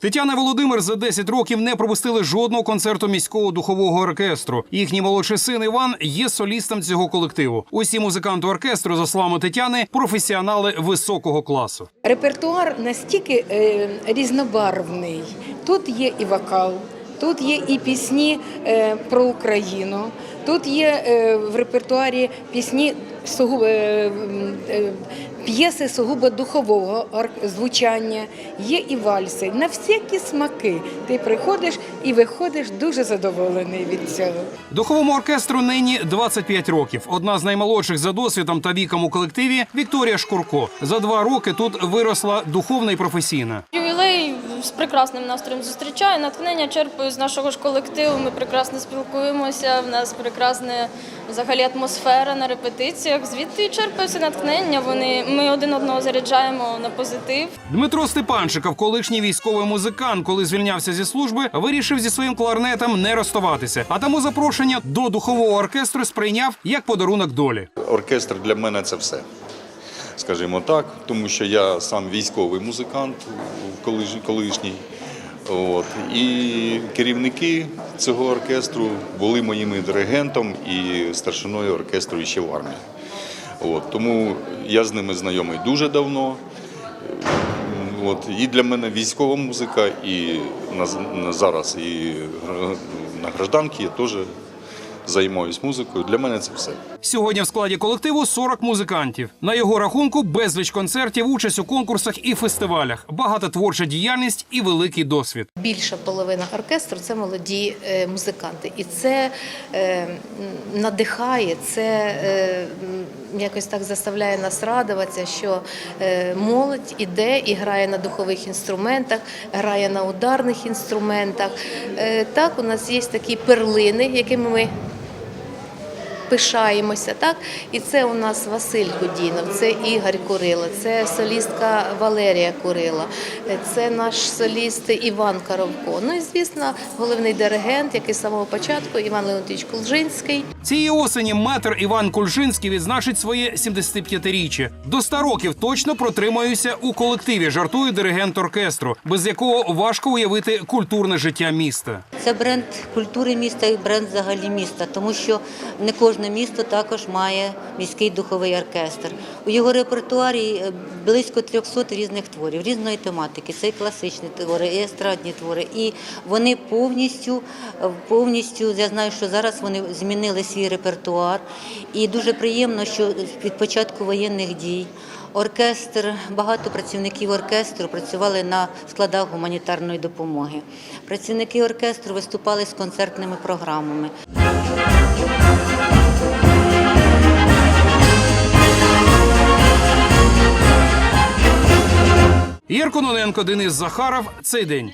Тетяна Володимир за 10 років не пропустили жодного концерту міського духового оркестру. Їхній молодший син Іван є солістом цього колективу. Усі музиканти оркестру, за словами Тетяни, професіонали високого класу. Репертуар настільки е, різнобарвний. Тут є і вокал, тут є і пісні е, про Україну, тут є е, в репертуарі пісні сугубо, е, е, п'єси сугубо духового звучання, є і вальси. На всякі смаки ти приходиш і виходиш дуже задоволений від цього. Духовому оркестру нині 25 років. Одна з наймолодших за досвідом та віком у колективі Вікторія Шкурко. За два роки тут виросла духовна і професійна. Ювілей з прекрасним настроєм зустрічаю. Натхнення черпаю з нашого ж колективу. Ми прекрасно спілкуємося. В нас прекрасна взагалі атмосфера на репетиціях. Звідти і черпаюся натхнення. Вони ми один одного заряджаємо на позитив. Дмитро Степанчиков, колишній військовий музикант, коли звільнявся зі служби, вирішив зі своїм кларнетом не розставатися. А тому запрошення до духового оркестру сприйняв як подарунок долі. Оркестр для мене це все. Скажімо так, тому що я сам військовий музикант колишній. От. І керівники цього оркестру були моїми диригентом і старшиною оркестру ще в армії. От. Тому я з ними знайомий дуже давно. От. І для мене військова музика, і на, на зараз і на гражданки я теж займаюся музикою. Для мене це все. Сьогодні в складі колективу 40 музикантів. На його рахунку безліч концертів, участь у конкурсах і фестивалях, багата творча діяльність і великий досвід. Більша половина оркестру це молоді е, музиканти, і це е, надихає, це е, якось так заставляє нас радуватися, що е, молодь іде і грає на духових інструментах, грає на ударних інструментах. Е, Так, у нас є такі перлини, якими ми пишаємося, так? І це у нас Василь Гудінов, це Ігор Курила, це солістка Валерія Курила, це наш соліст Іван Коровко. Ну і звісно, головний диригент, який з самого початку Іван Леонтович Кулжинський. Цієї осені метр Іван Кульжинський відзначить своє 75-річчя. До 100 років точно протримаюся у колективі. Жартує диригент оркестру, без якого важко уявити культурне життя міста. Це бренд культури міста і бренд взагалі міста, тому що не кожне місто також має міський духовий оркестр. У його репертуарі е, близько 300 різних творів, різної тематики. Це і класичні твори, і естрадні твори. І вони повністю, е, повністю, я знаю, що зараз вони змінили свій репертуар. І дуже приємно, що від початку воєнних дій. Оркестр, багато працівників оркестру працювали на складах гуманітарної допомоги. Працівники оркестру виступали з концертними програмами. Єркононенко, Денис Захаров. Цей день.